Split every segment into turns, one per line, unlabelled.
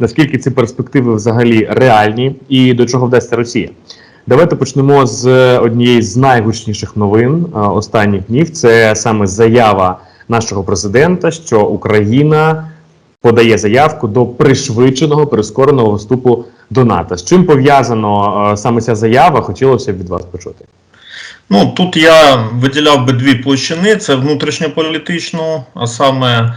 наскільки ці перспективи взагалі реальні і до чого вдасться Росія. Давайте почнемо з однієї з найгучніших новин е, останніх днів. Це саме заява нашого президента, що Україна подає заявку до пришвидшеного прискореного вступу до НАТО. З чим пов'язано е, саме ця заява? Хотілося б від вас почути.
Ну тут я виділяв би дві площини: це внутрішньополітичну, а саме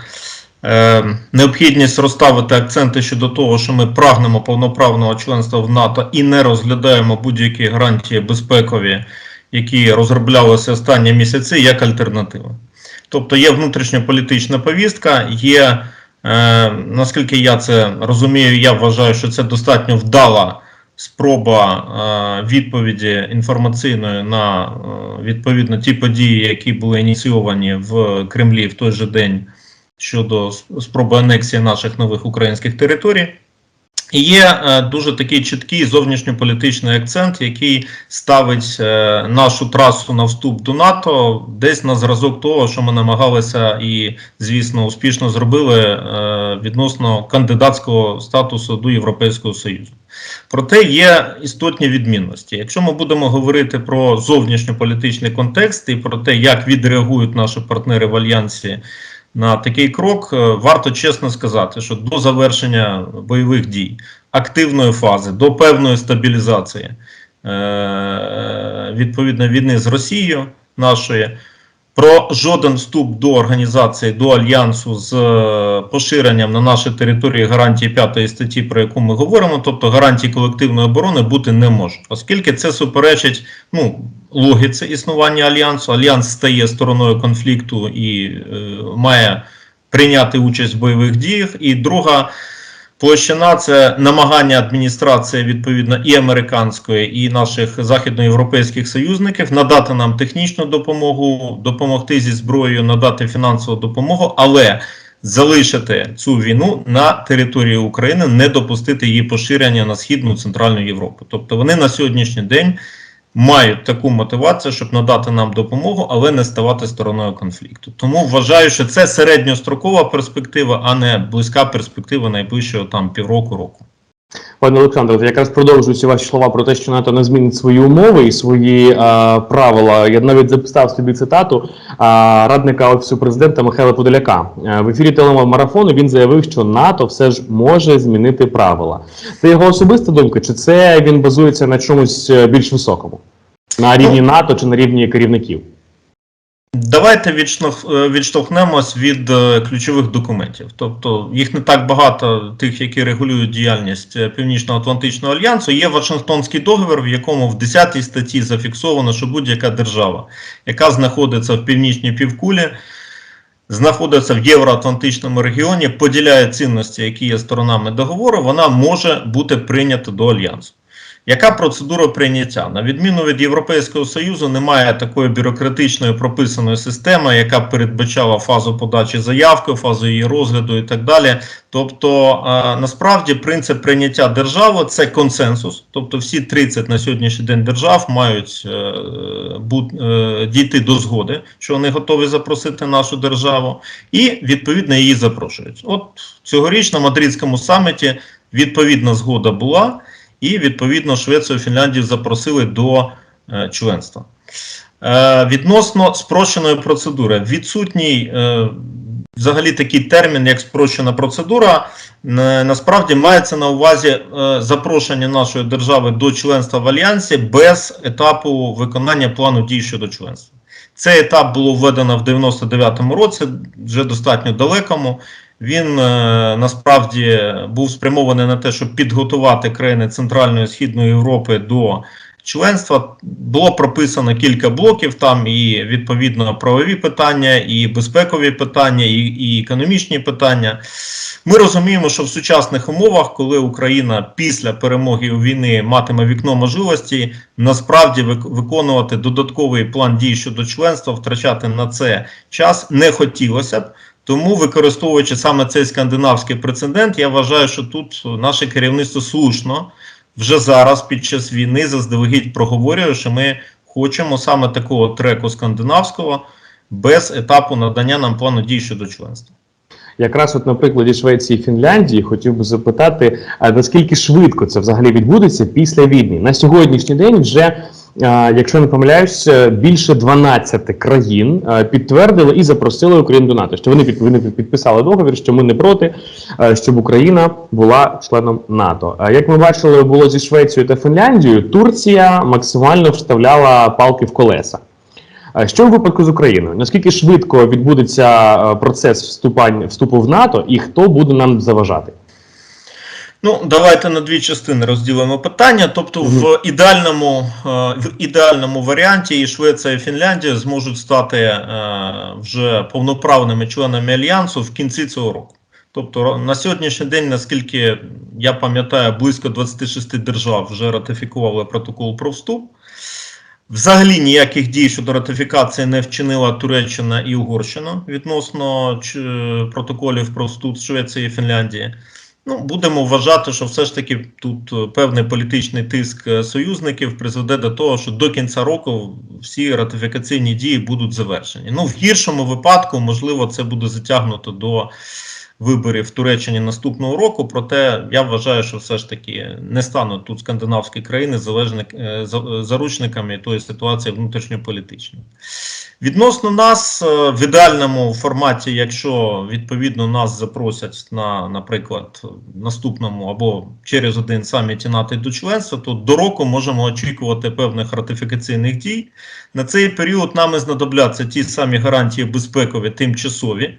необхідність розставити акценти щодо того, що ми прагнемо повноправного членства в НАТО і не розглядаємо будь-які гарантії безпекові, які розроблялися останні місяці, як альтернативу. Тобто є внутрішньополітична повістка, є, е, наскільки я це розумію, я вважаю, що це достатньо вдала спроба е, відповіді інформаційної на е, відповідно ті події, які були ініційовані в Кремлі в той же день щодо спроби анексії наших нових українських територій. І є е, дуже такий чіткий зовнішньополітичний акцент, який ставить е, нашу трасу на вступ до НАТО десь на зразок того, що ми намагалися і, звісно, успішно зробили е, відносно кандидатського статусу до Європейського Союзу. Проте є істотні відмінності. Якщо ми будемо говорити про зовнішньополітичний контекст і про те, як відреагують наші партнери в альянсі на такий крок, е, варто чесно сказати, що до завершення бойових дій, активної фази, до певної стабілізації е, відповідно війни з Росією нашої. Про жоден вступ до організації до альянсу з е, поширенням на нашій території гарантії п'ятої статті, про яку ми говоримо, тобто гарантії колективної оборони, бути не може, оскільки це суперечить ну, логіці існування альянсу. Альянс стає стороною конфлікту і е, має прийняти участь в бойових діях. І друга площина це намагання адміністрації відповідно і американської, і наших західноєвропейських союзників надати нам технічну допомогу, допомогти зі зброєю, надати фінансову допомогу, але залишити цю війну на території України, не допустити її поширення на східну центральну Європу. Тобто вони на сьогоднішній день мають таку мотивацію, щоб надати нам допомогу, але не ставати стороною конфлікту. Тому вважаю, що це середньострокова перспектива, а не близька перспектива найближчого там півроку року.
Пане Олександре, якраз продовжуючи ваші слова про те, що НАТО не змінить свої умови і свої е, правила. Я навіть записав собі цитату е, радника офісу президента Михайла Подоляка. Е, в ефірі телемарафону він заявив, що НАТО все ж може змінити правила. Це його особиста думка, чи це він базується на чомусь е, більш високому? На рівні НАТО чи на рівні керівників?
Давайте е, відштовхнемось від е, ключових документів. Тобто їх не так багато, тих, які регулюють діяльність е, Північно-Атлантичного альянсу. Є Вашингтонський договір, в якому в 10 статті зафіксовано, що будь-яка держава, яка знаходиться в північній півкулі, знаходиться в Євроатлантичному регіоні, поділяє цінності, які є сторонами договору, вона може бути прийнята до альянсу. Яка процедура прийняття? На відміну від Європейського Союзу, немає такої бюрократичної прописаної системи, яка передбачала фазу подачі заявки, фазу її розгляду і так далі. Тобто, е, насправді, принцип прийняття держави це консенсус. Тобто, всі 30 на сьогоднішній день держав мають е, е, дійти до згоди, що вони готові запросити нашу державу, і відповідно її запрошують. От цьогоріч на Мадридському саміті відповідна згода була. І відповідно Швецію і Фінляндію запросили до е, членства. Е, відносно спрощеної процедури, відсутній е, взагалі такий термін, як спрощена процедура, насправді мається на увазі запрошення нашої держави до членства в альянсі без етапу виконання плану дій щодо членства. Цей етап було введено в 99-му році, вже достатньо далекому. Він е, насправді був спрямований на те, щоб підготувати країни Центральної і Східної Європи до членства. Було прописано кілька блоків, там і відповідно правові питання, і безпекові питання, і, і економічні питання. Ми розуміємо, що в сучасних умовах, коли Україна після перемоги у війни матиме вікно можливості, насправді вик- виконувати додатковий план дій щодо членства, втрачати на це час не хотілося б. Тому, використовуючи саме цей скандинавський прецедент, я вважаю, що тут наше керівництво слушно вже зараз, під час війни, заздалегідь проговорює, що ми хочемо саме такого треку скандинавського без етапу надання нам плану дій щодо членства.
якраз от на прикладі Швеції і Фінляндії хотів би запитати, а наскільки швидко це взагалі відбудеться після війни? На сьогоднішній день вже. Якщо не помиляюсь, більше 12 країн підтвердили і запросили Україну до НАТО. Що вони під- підписали договір, що ми не проти, щоб Україна була членом НАТО. Як ми бачили, було зі Швецією та Фінляндією, Турція максимально вставляла палки в колеса. Що в випадку з Україною? Наскільки швидко відбудеться процес вступання вступу в НАТО, і хто буде нам заважати?
Ну, давайте на дві частини розділимо питання. Тобто, в ідеальному, е, в ідеальному варіанті і Швеція і Фінляндія зможуть стати е, вже повноправними членами альянсу в кінці цього року. Тобто на сьогоднішній день, наскільки я пам'ятаю, близько 26 держав вже ратифікували протокол про вступ. Взагалі ніяких дій щодо ратифікації не вчинила Туреччина і Угорщина відносно протоколів про вступ Швеції і Фінляндії. Ну, будемо вважати, що все ж таки тут е, певний політичний тиск е, союзників призведе до того, що до кінця року всі ратифікаційні дії будуть завершені. Ну, в гіршому випадку, можливо, це буде затягнуто до виборів в Туреччині наступного року. Проте я вважаю, що все ж таки не стануть тут скандинавські країни залежник, е, заручниками тої ситуації внутрішньополітичної. Відносно нас е, в ідеальному форматі, якщо відповідно нас запросять на, наприклад, наступному або через один саміті НАТО до членства, то до року можемо очікувати певних ратифікаційних дій. На цей період нам і знадобляться ті самі гарантії безпекові, тимчасові,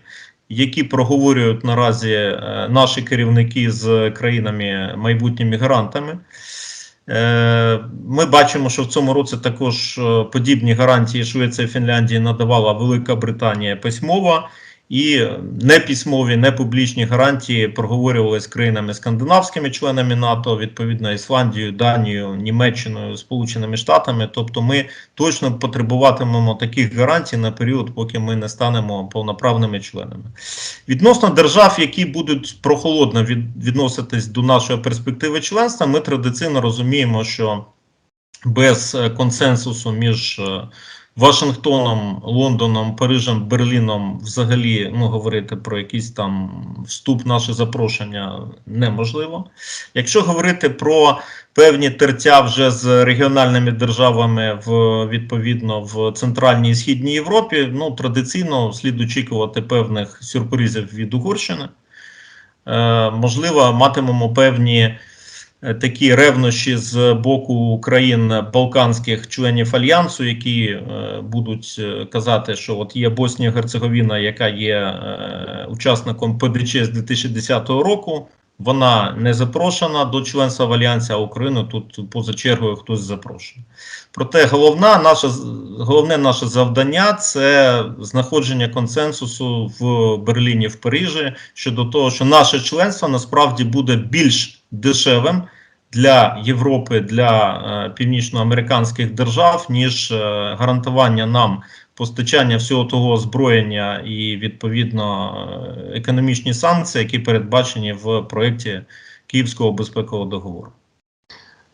які проговорюють наразі е, наші керівники з країнами майбутніми гарантами. Е, Ми бачимо, що в цьому році також е, подібні гарантії Швеція і Фінляндії надавала Велика Британія письмово, і неписьмові, непублічні гарантії проговорювалися з країнами скандинавськими членами НАТО, відповідно Ісландією, Данією, Німеччиною, Сполученими Штатами. Тобто, ми точно потребуватимемо таких гарантій на період, поки ми не станемо повноправними членами. Відносно держав, які будуть прохолодно від, відноситись до нашої перспективи членства, ми традиційно розуміємо, що без е, консенсусу між е, Вашингтоном, Лондоном, Парижем, Берліном взагалі ну, говорити про якийсь там вступ, наше запрошення неможливо. Якщо говорити про певні тертя вже з регіональними державами в відповідно в Центральній і Східній Європі, ну традиційно слід очікувати певних сюрпризів від Угорщини. Е, можливо, матимемо певні такі ревнощі з боку країн Балканських членів альянсу, які е, будуть е, казати, що от є Боснія Герцеговіна, яка є е, учасником ПДЧ з 2010 року. Вона не запрошена до членства в альянсі, а Україну тут поза чергою хтось запрошує. Проте головна наша головне наше завдання це знаходження консенсусу в Берліні, в Парижі щодо того, що наше членство насправді буде більш дешевим для Європи, для е, північноамериканських держав, ніж е, гарантування нам постачання всього того озброєння і відповідно е, економічні санкції, які передбачені в проєкті Київського безпекового договору.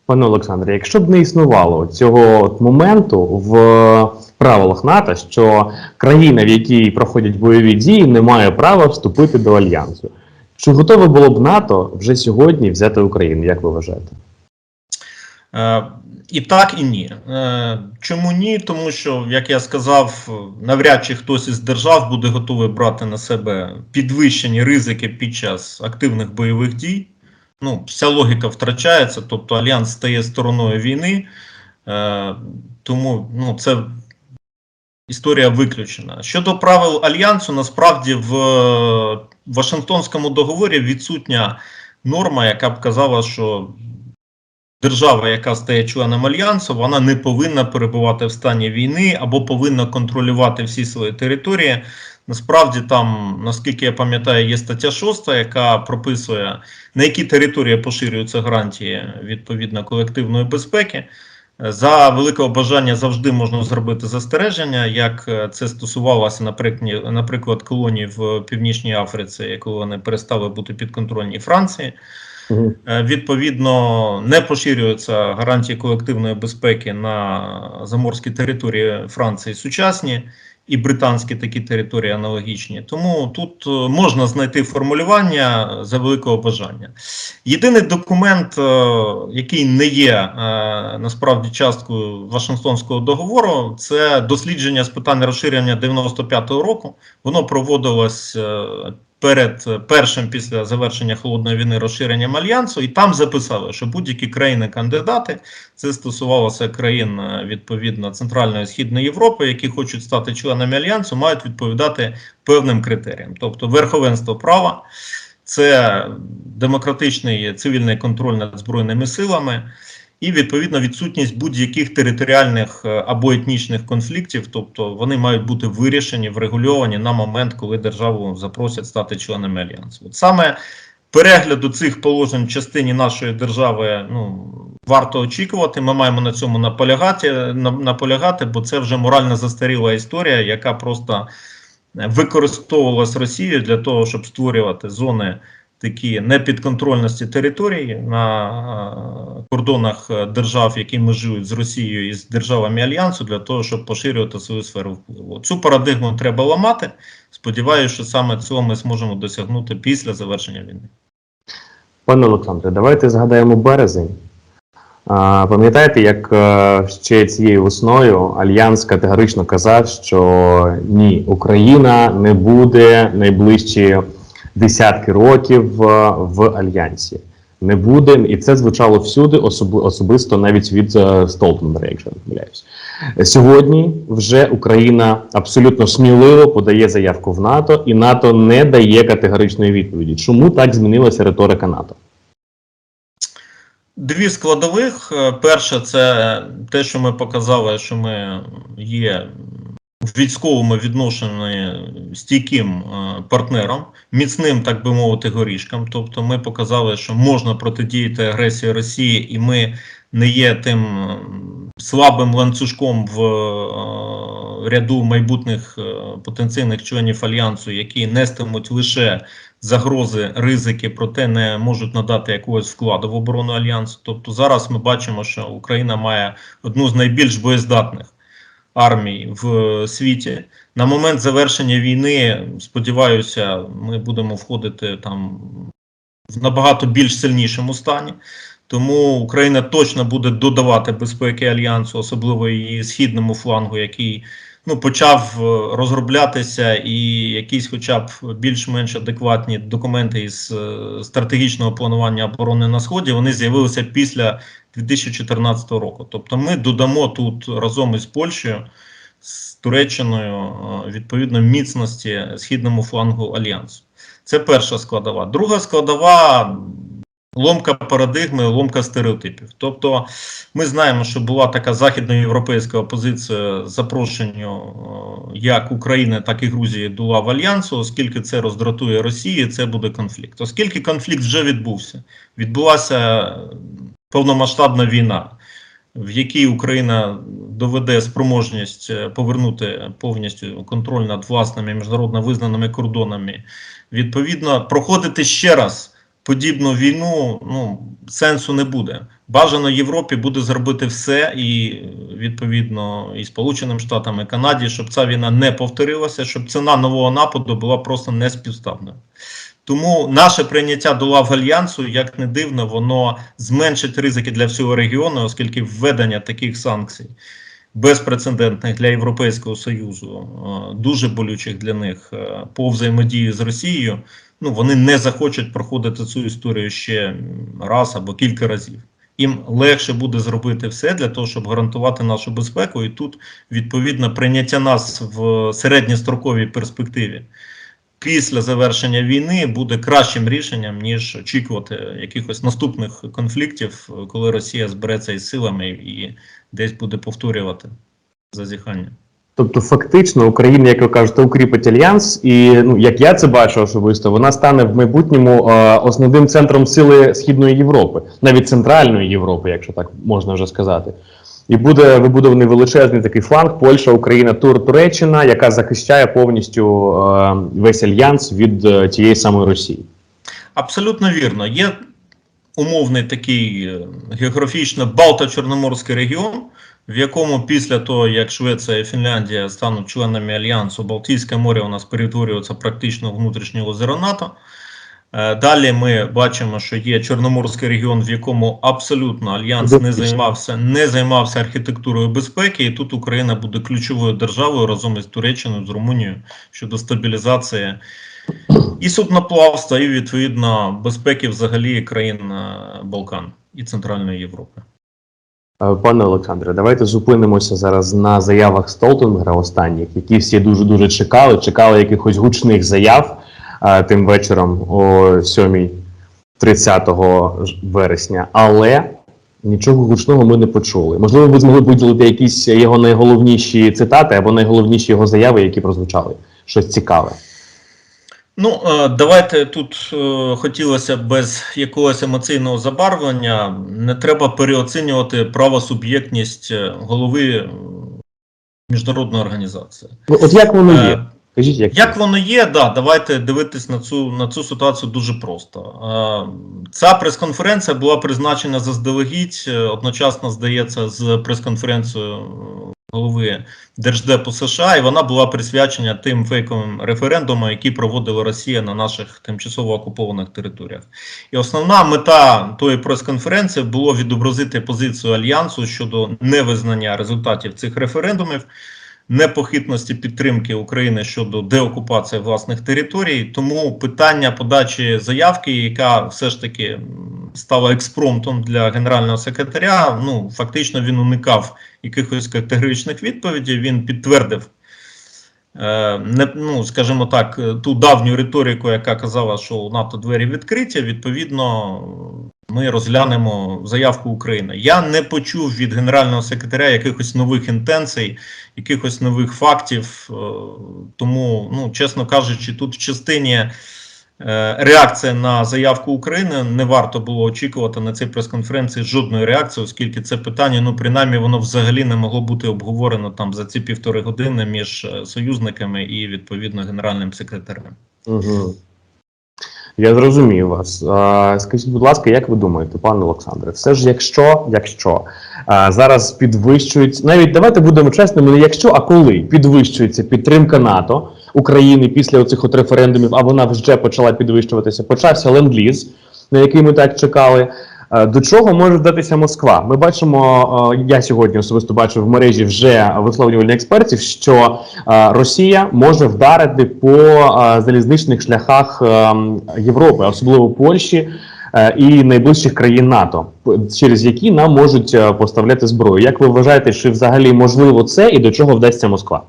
Пане Олександре, якщо б не існувало цього моменту в правилах НАТО, що країна, в якій проходять бойові дії, не має права вступити до альянсу. Чи готове було б НАТО вже сьогодні взяти Україну? Як ви вважаєте?
Е, І так, і ні. Е, Чому ні? Тому що, як я сказав, навряд чи хтось із держав буде готовий брати на себе підвищені ризики під час активних бойових дій. Ну, вся логіка втрачається, тобто альянс стає стороною війни, е, тому ну, це історія виключена. Щодо правил альянсу, насправді в Вашингтонському договорі відсутня норма, яка б казала, що держава, яка стає членом альянсу, вона не повинна перебувати в стані війни або повинна контролювати всі свої території. Насправді, там, наскільки я пам'ятаю, є стаття 6, яка прописує, на які території поширюються гарантії відповідно колективної безпеки. За великого бажання завжди можна зробити застереження, як е, це стосувалося, наприклад, наприклад, колонії в Північній Африці, коли вони перестали бути підконтрольні Франції.
Угу.
Е, Відповідно, не поширюються гарантії колективної безпеки на заморські території Франції сучасні, і британські такі території аналогічні. Тому тут е, можна знайти формулювання за великого бажання. Єдиний документ, е, який не є е, насправді часткою Вашингтонського договору, це дослідження з питань розширення 95-го року. Воно проводилось перед е, першим після завершення холодної війни розширенням альянсу, і там записали, що будь-які країни-кандидати, це стосувалося країн е, відповідно Центральної Східної Європи, які хочуть стати членами альянсу, мають відповідати певним критеріям, тобто верховенство права. Це демократичний цивільний контроль над збройними силами, і відповідно відсутність будь-яких територіальних е, або етнічних конфліктів, тобто вони мають бути вирішені, врегульовані на момент, коли державу запросять стати членами альянсу. От саме перегляду цих положень в частині нашої держави ну, варто очікувати. Ми маємо на цьому наполягати, наполягати, бо це вже морально застаріла історія, яка просто використовувалась Росією для того, щоб створювати зони такі непідконтрольності території на е, кордонах е, держав, які межують з Росією і з державами Альянсу, для того, щоб поширювати свою сферу впливу. Цю парадигму треба ламати. Сподіваюся, що саме цього ми зможемо досягнути після завершення війни.
Пане Олександре, давайте згадаємо березень. А, Пам'ятаєте, як е, ще цією весною Альянс категорично казав, що ні, Україна не буде найближчі десятки років е, в Альянсі. Не буде, і це звучало всюди, особи- особисто навіть від е, Столтенберга, якщо не помиляюсь. Сьогодні вже Україна абсолютно сміливо подає заявку в НАТО, і НАТО не дає категоричної відповіді. Чому так змінилася риторика НАТО?
Дві складових. Е, Перше, це те, що ми показали, що ми є військовому відношенні стійким е, партнером, міцним, так би мовити, горішком. Тобто, ми показали, що можна протидіяти агресії Росії, і ми не є тим е, слабим ланцюжком в е, ряду майбутніх потенційних членів альянсу, які нестимуть лише загрози, ризики, проте не можуть надати якогось вкладу в оборону альянсу. Тобто зараз ми бачимо, що Україна має одну з найбільш боєздатних армій в світі. На момент завершення війни, сподіваюся, ми будемо входити там в набагато більш сильнішому стані. Тому Україна точно буде додавати безпеки альянсу, особливо її східному флангу, який ну, почав е, розроблятися, і якісь, хоча б більш-менш адекватні документи із е, стратегічного планування оборони на сході, вони з'явилися після 2014 року. Тобто, ми додамо тут разом із Польщею. З Туреччиною е, відповідно міцності східному флангу альянсу. Це перша складова. Друга складова ломка парадигми, ломка стереотипів. Тобто, ми знаємо, що була така західноєвропейська опозиція запрошенню е, як України, так і Грузії до лав альянсу, оскільки це роздратує Росії, це буде конфлікт. Оскільки конфлікт вже відбувся, відбулася повномасштабна війна. В якій Україна доведе спроможність е, повернути повністю контроль над власними міжнародно визнаними кордонами, відповідно, проходити ще раз подібну війну ну, сенсу не буде. Бажано Європі буде зробити все, і відповідно і Сполученим Штатам, і Канаді, щоб ця війна не повторилася, щоб ціна нового нападу була просто неспівставною. Тому наше прийняття до лав альянсу, як не дивно, воно зменшить ризики для всього регіону, оскільки введення таких санкцій безпрецедентних для Європейського Союзу, е, дуже болючих для них е, по взаємодії з Росією. Ну вони не захочуть проходити цю історію ще раз або кілька разів. Їм легше буде зробити все для того, щоб гарантувати нашу безпеку, і тут відповідно прийняття нас в середньостроковій перспективі після завершення війни буде кращим рішенням ніж очікувати якихось наступних конфліктів, коли Росія збереться із силами і десь буде повторювати зазіхання.
Тобто, фактично, Україна, як ви кажете, укріпить альянс, і ну як я це бачу особисто, вона стане в майбутньому е, основним центром сили Східної Європи, навіть центральної Європи, якщо так можна вже сказати. І буде вибудований величезний такий фланг Польща, Україна, Тур, Туреччина, яка захищає повністю е, весь альянс від е, тієї самої Росії.
Абсолютно вірно. Є умовний такий е, географічно Балто-Чорноморський регіон, в якому після того, як Швеція і Фінляндія стануть членами альянсу, Балтійське море у нас перетворюється практично в внутрішнє озеро НАТО. Е, Далі ми бачимо, що є Чорноморський регіон, в якому абсолютно альянс не займався, не займався архітектурою безпеки, і тут Україна буде ключовою державою разом із Туреччиною, з Румунією щодо стабілізації і судноплавства, і відповідно безпеки взагалі країн е, Балкан і Центральної Європи.
Е, Пане Олександре, давайте зупинимося зараз на заявах Столтенберга останніх, які всі дуже дуже чекали. Чекали якихось гучних заяв тим вечором о 7 30 вересня, але нічого гучного ми не почули. Можливо, ви змогли виділити якісь його найголовніші цитати або найголовніші його заяви, які прозвучали. Щось цікаве.
Ну, е, давайте тут е, хотілося без якогось емоційного забарвлення. Не треба переоцінювати правосуб'єктність е, голови міжнародної організації.
Ну, от як воно є? Кажіть, як,
Як воно є, да, давайте дивитись на цю, на цю ситуацію дуже просто. Е, Ця прес-конференція була призначена заздалегідь, е, одночасно, здається, з прес-конференцією е, голови Держдепу США, і вона була присвячена тим фейковим референдумам, які проводила Росія на наших тимчасово окупованих територіях. І основна мета тої прес-конференції було відобразити позицію Альянсу щодо невизнання результатів цих референдумів непохитності підтримки України щодо деокупації власних територій. Тому питання подачі заявки, яка все ж таки стала експромтом для генерального секретаря, ну фактично він уникав якихось категоричних відповідей. Він підтвердив. е, Не, ну, скажімо так, ту давню риторику, яка казала, що у НАТО двері відкриті. Відповідно, ми розглянемо заявку України. Я не почув від генерального секретаря якихось нових інтенцій, якихось нових фактів. е, Тому, ну, чесно кажучи, тут в частині е, реакції на заявку України не варто було очікувати на цій прес-конференції жодної реакції, оскільки це питання, ну принаймні, воно взагалі не могло бути обговорено там за ці півтори години між е, союзниками і відповідно генеральним секретарем.
Угу. Я зрозумів вас. Скажіть, будь ласка, як ви думаєте, пане Олександре, все ж якщо, якщо зараз підвищують, навіть давайте будемо чесними, не якщо, а коли підвищується підтримка НАТО України після оцих от референдумів, а вона вже почала підвищуватися, почався ленд-ліз, на який ми так чекали. Е, До чого може вдатися Москва? Ми бачимо, е, я сьогодні особисто бачив в мережі вже висловлювальних експертів, що е, Росія може вдарити по залізничних шляхах Європи, особливо Польщі і найближчих країн НАТО, через які нам можуть поставляти зброю. Як ви вважаєте, чи взагалі можливо це і до чого вдасться Москва?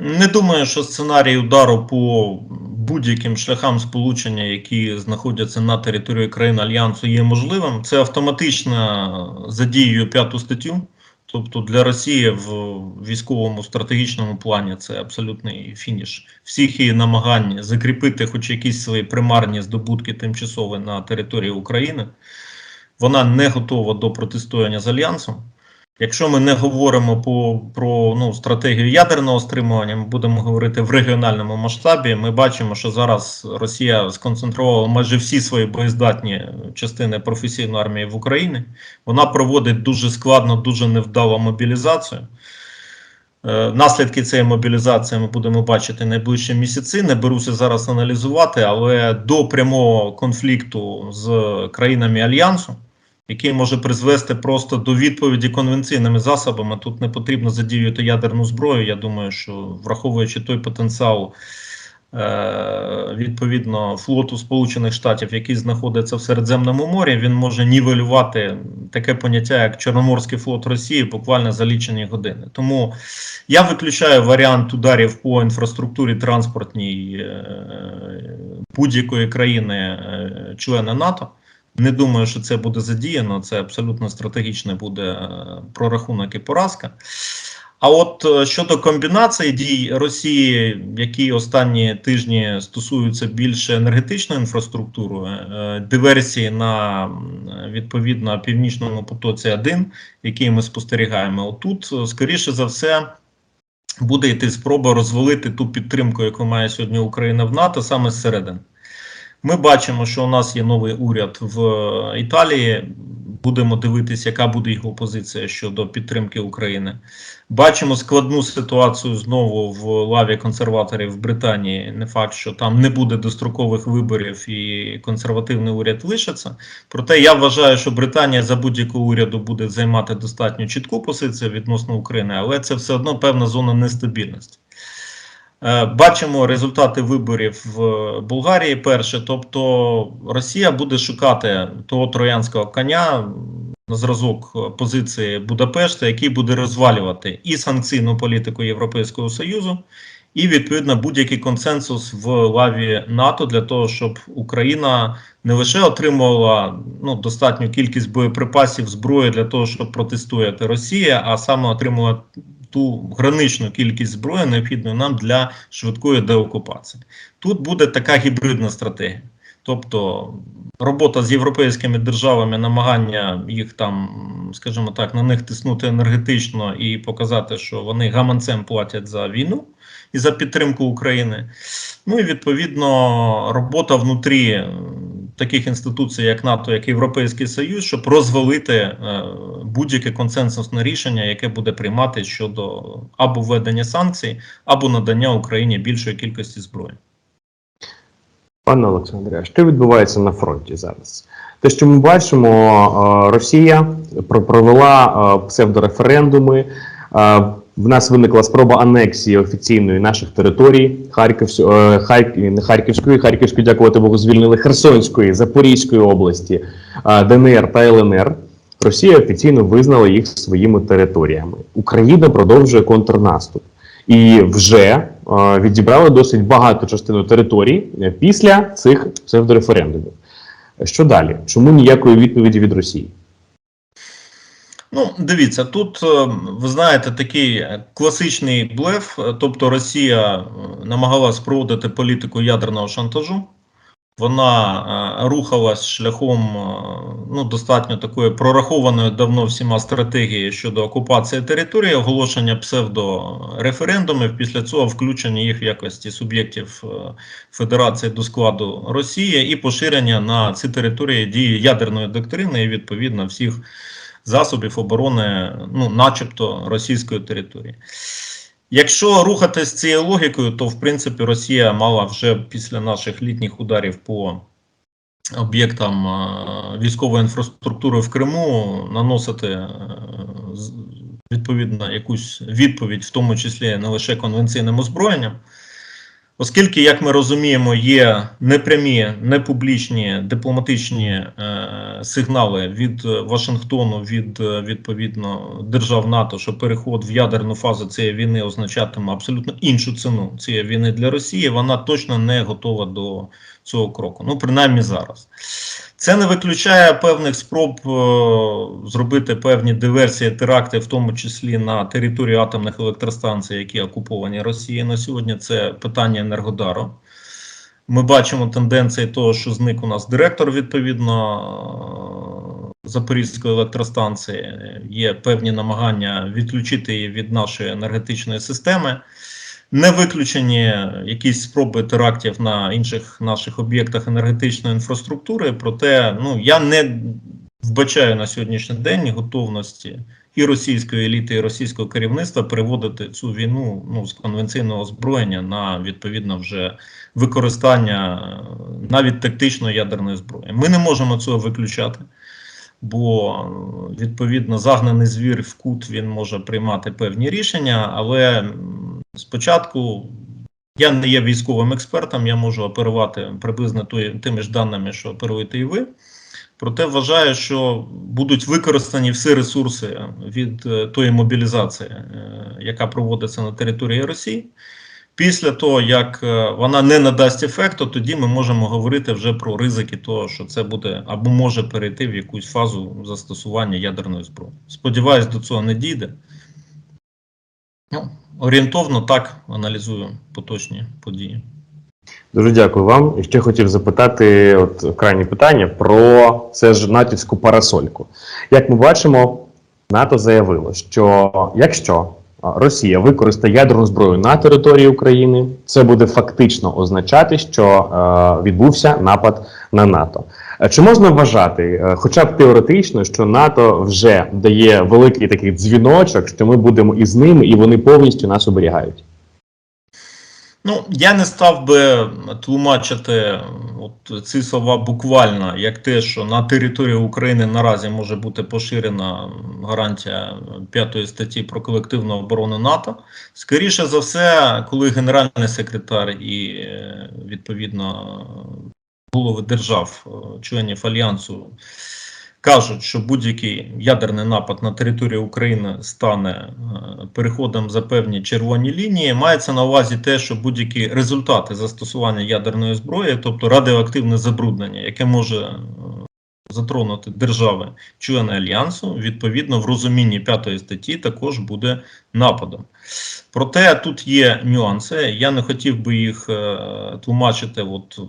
Не думаю, що сценарій удару по будь-яким шляхам сполучення, які знаходяться на території країн Альянсу, є можливим. Це автоматично задіює п'яту статтю. Тобто для Росії в військовому стратегічному плані це абсолютний фініш всіх її намагань закріпити хоч якісь свої примарні здобутки тимчасові на території України. Вона не готова до протистояння з Альянсом. Якщо ми не говоримо по, про ну, стратегію ядерного стримування, ми будемо говорити в регіональному масштабі. Ми бачимо, що зараз Росія сконцентрувала майже всі свої боєздатні частини професійної армії в Україні. Вона проводить дуже складно, дуже невдалу мобілізацію. Е, Наслідки цієї мобілізації ми будемо бачити найближчі місяці. Не беруся зараз аналізувати, але до прямого конфлікту з країнами Альянсу, який може призвести просто до відповіді конвенційними засобами. Тут не потрібно задіювати ядерну зброю. Я думаю, що враховуючи той потенціал е, відповідно флоту Сполучених Штатів, який знаходиться в Середземному морі, він може нівелювати таке поняття, як Чорноморський флот Росії, буквально за лічені години. Тому я виключаю варіант ударів по інфраструктурі транспортній е, будь-якої країни е, НАТО. Не думаю, що це буде задіяно. Це абсолютно стратегічний буде е, прорахунок і поразка. А от е, щодо комбінації дій Росії, які останні тижні стосуються більше енергетичної інфраструктури, е, диверсії на відповідно північному потоці 1 який ми спостерігаємо, отут, скоріше за все, буде йти спроба розвалити ту підтримку, яку має сьогодні Україна в НАТО, саме зсередини. Ми бачимо, що у нас є новий уряд в е, Італії. Будемо дивитися, яка буде його позиція щодо підтримки України. Бачимо складну ситуацію знову в лаві консерваторів в Британії. Не факт, що там не буде дострокових виборів і консервативний уряд лишиться. Проте я вважаю, що Британія за будь-якого уряду буде займати достатньо чітку позицію відносно України, але це все одно певна зона нестабільності. Е, Бачимо результати виборів в Болгарії. Перше, тобто Росія буде шукати того троянського коня на зразок позиції Будапешта, який буде розвалювати і санкційну політику Європейського Союзу, і відповідно будь-який консенсус в лаві НАТО для того, щоб Україна не лише отримувала ну, достатню кількість боєприпасів зброї для того, щоб протистояти Росії, а саме отримувала ту граничну кількість зброї, необхідну нам для швидкої деокупації. Тут буде така гібридна стратегія. Тобто робота з європейськими державами, намагання їх там, скажімо так, на них тиснути енергетично і показати, що вони гаманцем платять за війну і за підтримку України. Ну і відповідно робота внутрі таких інституцій, як НАТО, як Європейський Союз, щоб розвалити е, будь-яке консенсусне рішення, яке буде приймати щодо або введення санкцій, або надання Україні більшої кількості зброї.
Пане Олександре, що відбувається на фронті зараз? Те, що ми бачимо, е, Росія про- провела е, псевдореферендуми. В нас виникла спроба анексії офіційної наших територій Харківсь, е, Харк... не Харківської, Харківської, дякувати Богу, звільнили Херсонської, Запорізької області, е, ДНР та ЛНР. Росія офіційно визнала їх своїми територіями. Україна продовжує контрнаступ і вже е, відібрали досить багато частину територій після цих псевдореферендумів. Що далі? Чому ніякої відповіді від Росії?
Ну, дивіться, тут е, ви знаєте такий класичний блеф. е, Тобто Росія е, намагалась проводити політику ядерного шантажу. Вона рухалась шляхом ну, достатньо такої прорахованої давно всіма стратегії щодо окупації території, оголошення псевдореферендумів, після цього включення їх в якості суб'єктів Федерації до складу Росії і поширення на ці території дії ядерної доктрини і відповідно всіх засобів оборони, ну, начебто, російської території. Якщо рухатись цією логікою, то в принципі Росія мала вже після наших літніх ударів по об'єктам е, військової інфраструктури в Криму наносити е, відповідно якусь відповідь, в тому числі не лише конвенційним озброєнням. Оскільки, як ми розуміємо, є непрямі, непублічні дипломатичні е, сигнали від Вашингтону, від е, відповідно держав НАТО, що переход в ядерну фазу цієї війни означатиме абсолютно іншу ціну цієї війни для Росії, вона точно не готова до цього кроку. Ну, принаймні зараз. Це не виключає певних спроб е, зробити певні диверсії, теракти, в тому числі на території атомних електростанцій, які окуповані Росією на сьогодні. Це питання Енергодару. Ми бачимо тенденції того, що зник у нас директор відповідно е, Запорізької електростанції. Є певні намагання відключити її від нашої енергетичної системи. Не виключені якісь спроби терактів на інших наших об'єктах енергетичної інфраструктури. Проте ну я не вбачаю на сьогоднішній день готовності і російської еліти, і російського керівництва переводити цю війну ну з конвенційного озброєння на відповідно вже використання е, навіть тактичної ядерної зброї. Ми не можемо цього виключати. Бо відповідно загнаний звір в кут він може приймати певні рішення, але спочатку я не є військовим експертом, я можу оперувати приблизно тими ж даними, що оперуєте і ви. Проте вважаю, що будуть використані всі ресурси від е, тої мобілізації, е, яка проводиться на території Росії. Після того, як е, вона не надасть ефекту, тоді ми можемо говорити вже про ризики того, що це буде або може перейти в якусь фазу застосування ядерної зброї. Сподіваюсь, до цього не дійде. Ну, орієнтовно так аналізую поточні події.
Дуже дякую вам. І ще хотів запитати от крайнє питання про це ж натівську парасольку. Як ми бачимо, НАТО заявило, що якщо Росія використає ядерну зброю на території України, це буде фактично означати, що е, відбувся напад на НАТО. Е, Чи можна вважати, е, хоча б теоретично, що НАТО вже дає великий такий дзвіночок, що ми будемо із ними, і вони повністю нас оберігають?
Ну, я не став би тлумачити от ці слова буквально, як те, що на території України наразі може бути поширена гарантія 5 статті про колективну оборону НАТО. Скоріше за все, коли генеральний секретар і е, відповідно голови держав, е, членів альянсу кажуть, що будь-який ядерний напад на територію України стане е, переходом за певні червоні лінії, мається на увазі те, що будь-які результати застосування ядерної зброї, тобто радіоактивне забруднення, яке може е, затронути держави члени альянсу, відповідно в розумінні п'ятої статті також буде нападом. Проте тут є нюанси. Я не хотів би їх е, тлумачити от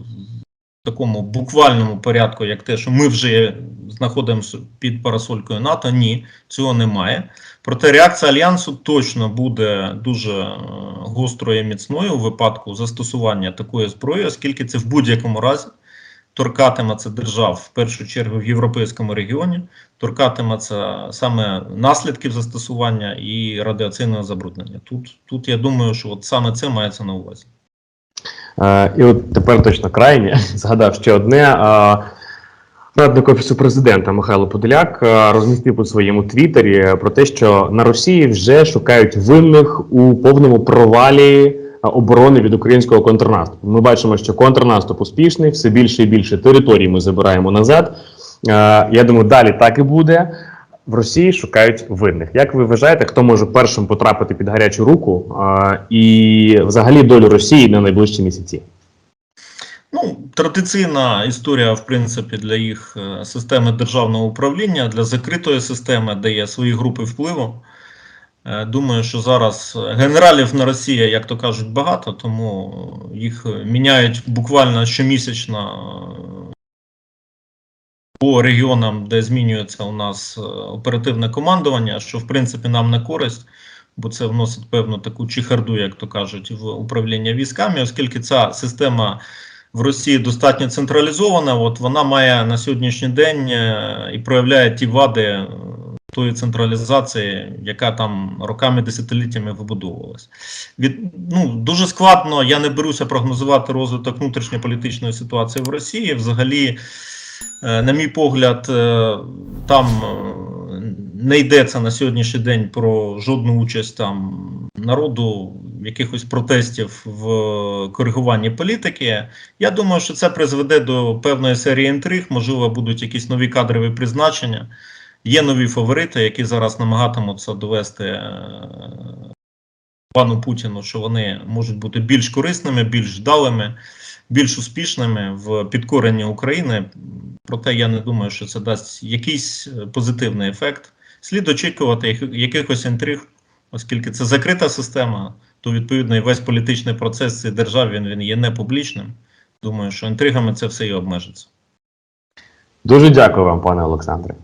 такому буквальному порядку, як те, що ми вже знаходимося під парасолькою НАТО. Ні, цього немає. Проте реакція альянсу точно буде дуже е, гострою і міцною у випадку застосування такої зброї, оскільки це в будь-якому разі торкатиметься держав в першу чергу в європейському регіоні, торкатиметься саме наслідків застосування і радіаційного забруднення. Тут, тут я думаю, що от саме це мається на увазі.
Е, і от тепер точно крайнє згадав ще одне. Е, радник офісу президента Михайло Подоляк е, розмістив у своєму твіттері про те, що на Росії вже шукають винних у повному провалі оборони від українського контрнаступу. Ми бачимо, що контрнаступ успішний, все більше і більше територій ми забираємо назад. Я думаю, далі так і буде. В Росії шукають винних. Як ви вважаєте, хто може першим потрапити під гарячу руку е, і взагалі долю Росії на найближчі місяці?
Ну, традиційна історія, в принципі, для їх е, системи державного управління, для закритої системи, де є свої групи впливу. Е, Думаю, що зараз генералів на Росії, як то кажуть, багато, тому їх міняють буквально щомісячно е, по регіонам, де змінюється у нас е, оперативне командування, що в принципі нам на користь, бо це вносить певну таку чехарду, як то кажуть, в управління військами, оскільки ця система в Росії достатньо централізована, от вона має на сьогоднішній день е, і проявляє ті вади е, тої централізації, яка там роками, десятиліттями вибудовувалась. Від, ну, дуже складно, я не беруся прогнозувати розвиток внутрішньополітичної ситуації в Росії. Взагалі, на мій погляд, е, там е, не йдеться на сьогоднішній день про жодну участь там народу, якихось протестів в коригуванні політики. Я думаю, що це призведе до певної серії інтриг, можливо, будуть якісь нові кадрові призначення. Є нові фаворити, які зараз намагатимуться довести е, пану Путіну, що вони можуть бути більш корисними, більш вдалими, більш успішними в підкоренні України. Проте я не думаю, що це дасть якийсь е, позитивний ефект. Слід очікувати якихось інтриг, оскільки це закрита система, то відповідно і весь політичний процес цієї держави він, він є не публічним. Думаю, що інтригами це все і обмежиться.
Дуже дякую вам, пане Олександре.